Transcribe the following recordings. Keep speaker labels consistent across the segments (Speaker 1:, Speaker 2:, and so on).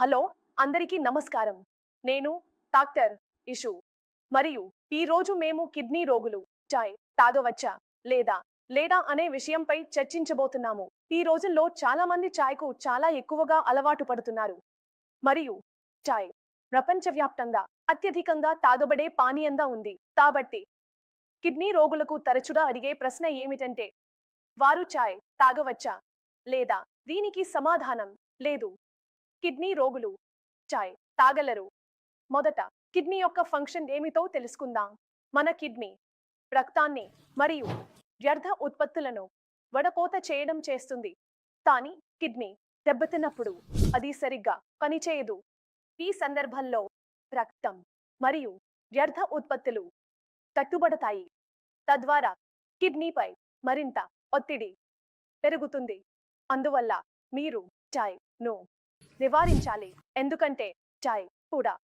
Speaker 1: Hello అందరికీ నమస్కారం. నేను డాక్టర్ ఇషు. మరియు ఈ రోజు మేము కిడ్నీ రోగులు చాయ్ తాగవచ్చా లేదా లేదా అనే విషయంపై చర్చించబోతున్నాము. ఈ రోజుల్లో చాలా మంది చాయ్కు చాలా ఎక్కువగా అలవాటు పడుతున్నారు. మరియు చాయ్ ప్రపంచవ్యాప్తంగా అత్యధికంగా తాగబడే పానీయంగా ఉంది. కాబట్టి కిడ్నీ రోగులకు తరచుగా అడిగే ప్రశ్న ఏమిటంటే వారు చాయ్ తాగవచ్చా లేదా దీనికి సమాధానం లేదు కిడ్నీ రోగులు చాయ్ తాగలరు. మొదట కిడ్నీ యొక్క ఫంక్షన్ ఏమిటో తెలుసుకుందాం. మన కిడ్నీ రక్తాన్ని మరియు వ్యర్థ ఉత్పత్తులను వడపోత చేయడం చేస్తుంది. కానీ కిడ్నీ దెబ్బతిన్నప్పుడు అది సరిగ్గా పనిచేయదు. ఈ సందర్భంలో రక్తం మరియు వ్యర్థ ఉత్పత్తులు తట్టుబడతాయి. తద్వారా కిడ్నీపై మరింత ఒత్తిడి పెరుగుతుంది. అందువల్ల మీరు చాయ్ను నివారించాలి. ఎందుకంటే చాయ్ కూడా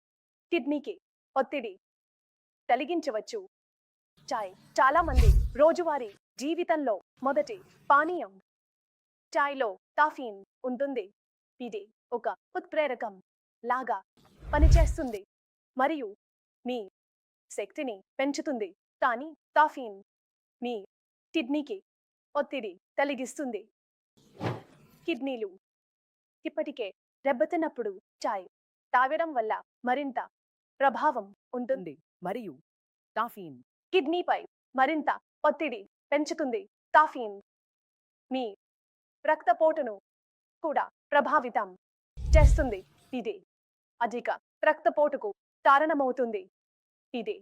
Speaker 1: కిడ్నీకి ఒత్తిడి కలిగించవచ్చు. చాయ్ చాలామంది రోజువారీ జీవితంలో మొదటి పానీయం చాయ్లో కాఫీన్ ఉంటుంది. ఇది ఒక ఉత్ప్రేరకం లాగా పనిచేస్తుంది మరియు మీ శక్తిని పెంచుతుంది. కానీ కాఫీన్ మీ కిడ్నీకి ఒత్తిడి కలిగిస్తుంది. కిడ్నీలు ఇప్పటికే దెబ్బతిన్నప్పుడు చాయ్ తాగడం వల్ల మరింత ప్రభావం ఉంటుంది.
Speaker 2: మరియు కాఫీన్.
Speaker 1: కిడ్నీపై మరింత ఒత్తిడి పెంచుతుంది. కాఫీన్ మీ రక్తపోటును కూడా ప్రభావితం చేస్తుంది. ఇది అధిక రక్తపోటుకు కారణమవుతుంది. ఇది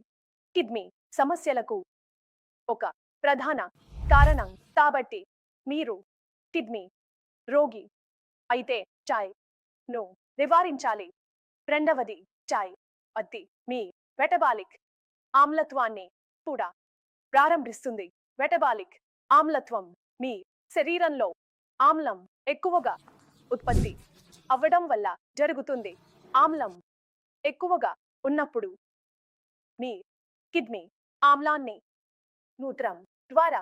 Speaker 1: కిడ్నీ సమస్యలకు ఒక ప్రధాన కారణం. కాబట్టి మీరు కిడ్నీ రోగి అయితే చాయ్ ను నివారించాలి. రెండవది చాయ్. అతి మీ వెటబాలిక్ ఆమ్లత్వాన్ని కూడా ప్రారంభిస్తుంది. వెటబాలిక్ ఆమ్లత్వం మీ శరీరంలో ఆమ్లం ఎక్కువగా ఉత్పత్తి అవ్వడం వల్ల జరుగుతుంది. ఆమ్లం ఎక్కువగా ఉన్నప్పుడు మీ కిడ్నీ ఆమ్లాన్ని మూత్రం ద్వారా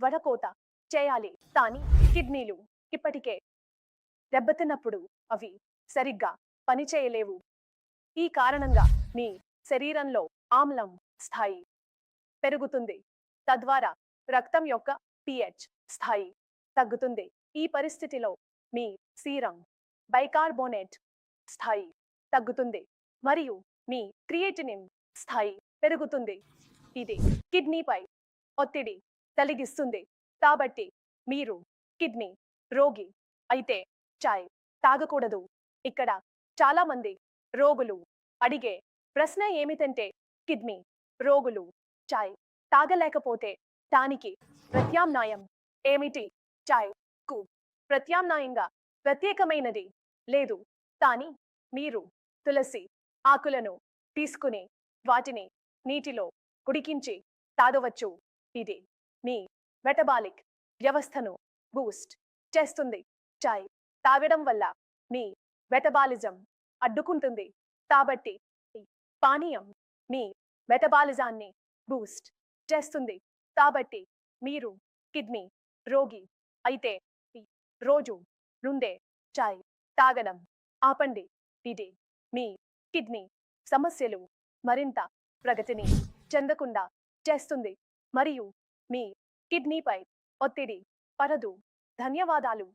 Speaker 1: వడకోత చేయాలి. కానీ కిడ్నీలు ఇప్పటికే దెబ్బతిన్నప్పుడు అవి సరిగ్గా పనిచేయలేవు ఈ కారణంగా మీ శరీరంలో ఆమ్లం స్థాయి పెరుగుతుంది. తద్వారా రక్తం యొక్క పిహెచ్ స్థాయి తగ్గుతుంది. ఈ పరిస్థితిలో మీ సీరం బైకార్బోనేట్ స్థాయి తగ్గుతుంది మరియు మీ క్రియేటినిన్ స్థాయి పెరుగుతుంది. ఇది కిడ్నీపై ఒత్తిడి కలిగిస్తుంది. కాబట్టి మీరు కిడ్నీ రోగి అయితే చాయ్ తాగకూడదు. ఇక్కడ చాలా మంది రోగులు అడిగే ప్రశ్న ఏమిటంటే కిడ్నీ రోగులు చాయ్ తాగలేకపోతే దానికి ప్రత్యామ్నాయం ఏమిటి? చాయ్కు ప్రత్యామ్నాయంగా ప్రత్యేకమైనది లేదు. కానీ మీరు తులసి ఆకులను తీసుకుని వాటిని నీటిలో ఉడికించి తాగవచ్చు. ఇది మీ మెటబాలిక్ వ్యవస్థను బూస్ట్ చేస్తుంది. చాయ్ తాగడం వల్ల మీ మెటబాలిజం అడ్డుకుంటుంది. కాబట్టి పానీయం మీ మెటబాలిజాన్ని బూస్ట్ చేస్తుంది. కాబట్టి మీరు కిడ్నీ రోగి అయితే రోజు నుండే చాయ్ తాగడం ఆపండి. ఇది మీ కిడ్నీ సమస్యలు మరింత ప్రగతిని చెందకుండా చేస్తుంది. మరియు మీ కిడ్నీపై ఒత్తిడి పడదు. ధన్యవాదాలు.